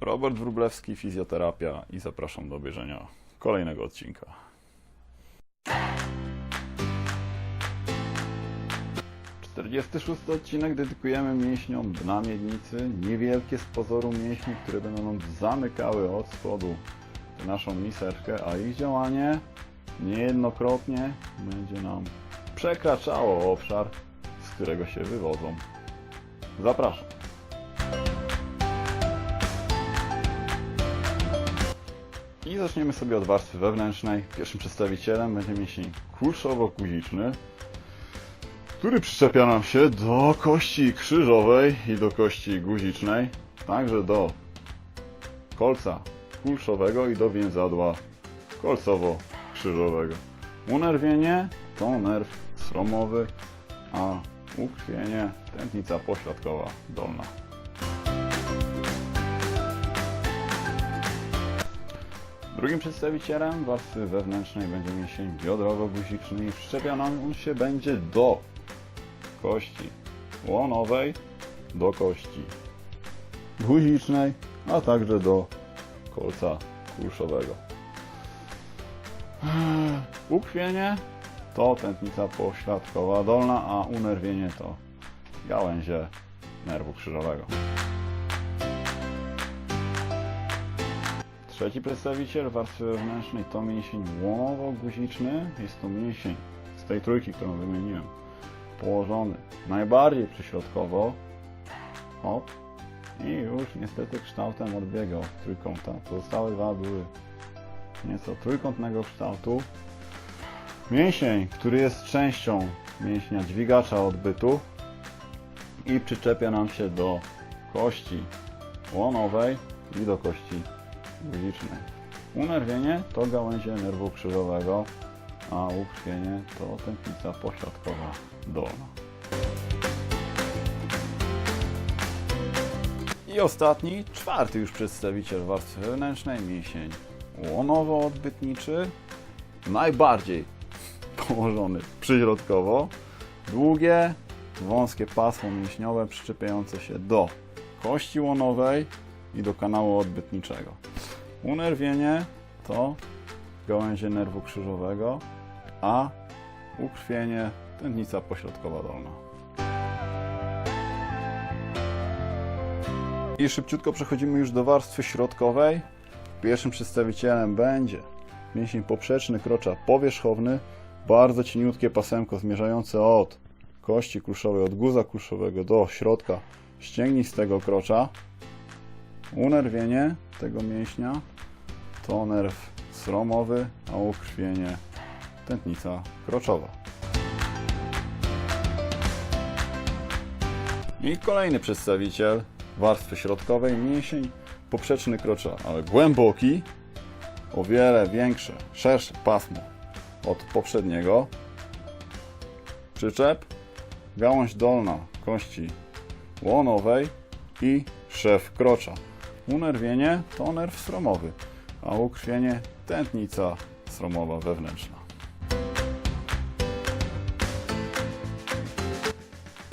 Robert Wróblewski, fizjoterapia i zapraszam do obejrzenia kolejnego odcinka. Czterdziesty szósty odcinek dedykujemy mięśniom dna miednicy, niewielkie z pozoru mięśnie, które będą nam zamykały od spodu naszą miserkę, a ich działanie niejednokrotnie będzie nam przekraczało obszar, z którego się wywodzą. Zapraszam. I zaczniemy sobie od warstwy wewnętrznej. Pierwszym przedstawicielem będzie mięsień kulszowo-guziczny, który przyczepia nam się do kości krzyżowej i do kości guzicznej, także do kolca kulszowego i do więzadła kolcowo-krzyżowego. Unerwienie to nerw sromowy, a ukrwienie tętnica pośladkowa dolna. Drugim przedstawicielem warstwy wewnętrznej będzie mięsień biodrowo-guziczny i przyczepia nam on się będzie do kości łonowej, do kości guzicznej, a także do kolca kulszowego. Ukrwienie to tętnica pośladkowa dolna, a unerwienie to gałęzie nerwu krzyżowego. Trzeci przedstawiciel warstwy wewnętrznej to mięsień łomowo-guziczny. Jest to mięsień z tej trójki, którą wymieniłem, położony najbardziej przyśrodkowo. Hop. I już niestety kształtem odbiegał od trójkąta. Pozostałe dwa były nieco trójkątnego kształtu. Mięsień, który jest częścią mięśnia dźwigacza odbytu i przyczepia nam się do kości łonowej i do kości guzicznej. Unerwienie to gałęzie nerwu krzyżowego, a ukrwienie to tętnica pośladkowa dolna. I ostatni, czwarty już przedstawiciel warstwy wewnętrznej, mięsień łonowo-odbytniczy, najbardziej położony przyśrodkowo, długie, wąskie pasmo mięśniowe przyczepiające się do kości łonowej i do kanału odbytniczego. Unerwienie to gałęzie nerwu krzyżowego, a ukrwienie tętnica pośrodkowa dolna. I szybciutko przechodzimy już do warstwy środkowej. Pierwszym przedstawicielem będzie mięsień poprzeczny krocza powierzchowny, bardzo cieniutkie pasemko zmierzające od kości kulszowej, od guza kulszowego do środka ścięgnistego krocza. Unerwienie tego mięśnia to nerw sromowy, a ukrwienie tętnica kroczowa. I kolejny przedstawiciel warstwy środkowej, mięsień poprzeczny krocza, ale głęboki, o wiele większe, szersze pasmo od poprzedniego. Przyczep, gałąź dolna kości łonowej i szef krocza. Unerwienie to nerw sromowy, a ukrwienie tętnica sromowa wewnętrzna.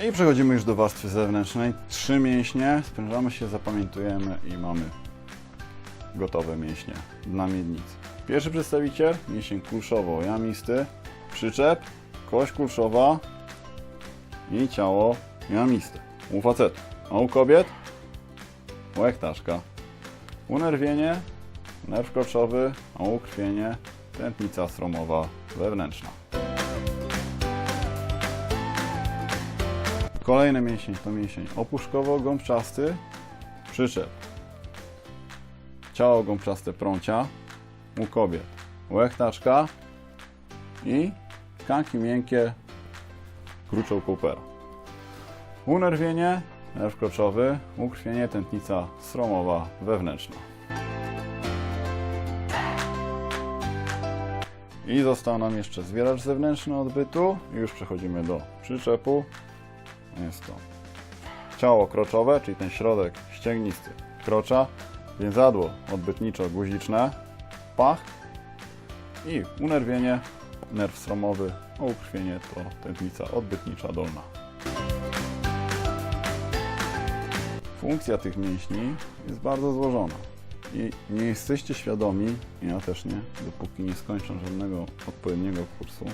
I przechodzimy już do warstwy zewnętrznej. Trzy mięśnie, sprężamy się, zapamiętujemy i mamy gotowe mięśnie dna miednicy. Pierwszy przedstawiciel, mięsień kulszowo-jamisty, przyczep, kość kulszowa i ciało jamiste. U facetów, a u kobiet łechtaszka. Unerwienie, nerw kroczowy, a ukrwienie, tętnica sromowa wewnętrzna. Kolejny mięsień to mięsień opuszkowo-gąbczasty, przyczep. Ciało gąbczaste prącia, u kobiet łechtaczka i tkanki miękkie kruczą Coopera. Unerwienie, nerw kroczowy, ukrwienie, tętnica sromowa wewnętrzna. I został nam jeszcze zwieracz zewnętrzny odbytu. Już przechodzimy do przyczepu. Jest to ciało kroczowe, czyli ten środek ścięgnisty krocza, więzadło odbytniczo-guziczne, pach i unerwienie, nerw sromowy, a ukrwienie to tętnica odbytnicza dolna. funkcja tych mięśni jest bardzo złożona. I nie jesteście świadomi, ja też nie, dopóki nie skończą żadnego odpowiedniego kursu,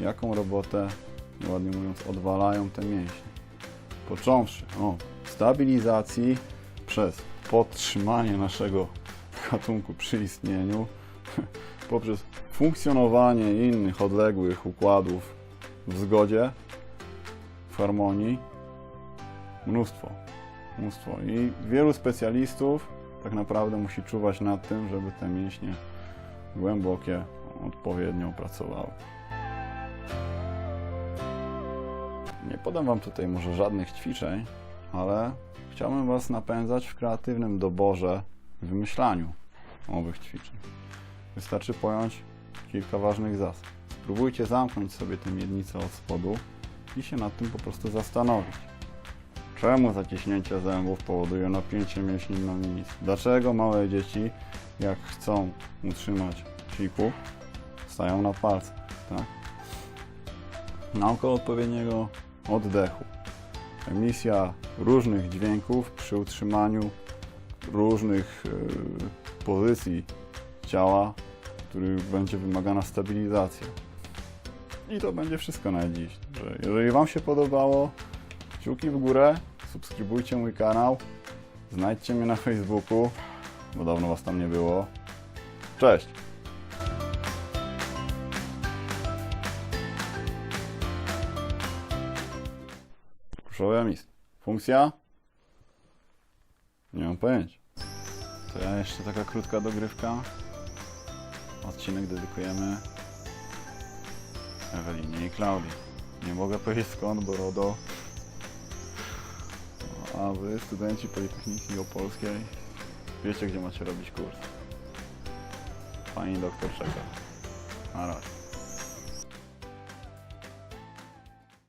jaką robotę, ładnie mówiąc, odwalają te mięśnie. Począwszy od stabilizacji przez podtrzymanie naszego gatunku przy istnieniu, poprzez funkcjonowanie innych odległych układów w zgodzie, w harmonii, mnóstwo, mnóstwo. I wielu specjalistów tak naprawdę musi czuwać nad tym, żeby te mięśnie głębokie odpowiednio pracowały. Nie podam Wam tutaj może żadnych ćwiczeń, ale chciałbym Was napędzać w kreatywnym doborze, wymyślaniu owych ćwiczeń. Wystarczy pojąć kilka ważnych zasad. Spróbujcie zamknąć sobie tę miednicę od spodu i się nad tym po prostu zastanowić. Czemu zaciśnięcie zębów powoduje napięcie mięśni na miednicy? Dlaczego małe dzieci, jak chcą utrzymać siku, stają na palcach, tak? Nauka odpowiedniego oddechu. Emisja różnych dźwięków przy utrzymaniu różnych e, pozycji ciała, w których będzie wymagana stabilizacja. I to będzie wszystko na dziś. Że jeżeli Wam się podobało, kciuki w górę, subskrybujcie mój kanał, znajdźcie mnie na Facebooku, bo dawno Was tam nie było. Cześć! Proszę Funkcja? Nie mam pojęcia. To ja jeszcze taka krótka dogrywka. Odcinek dedykujemy Ewelinie i Klaudii. Nie mogę powiedzieć skąd, bo RODO. A wy, studenci Politechniki Opolskiej, wiecie gdzie macie robić kurs. Pani doktor czeka. Na razie.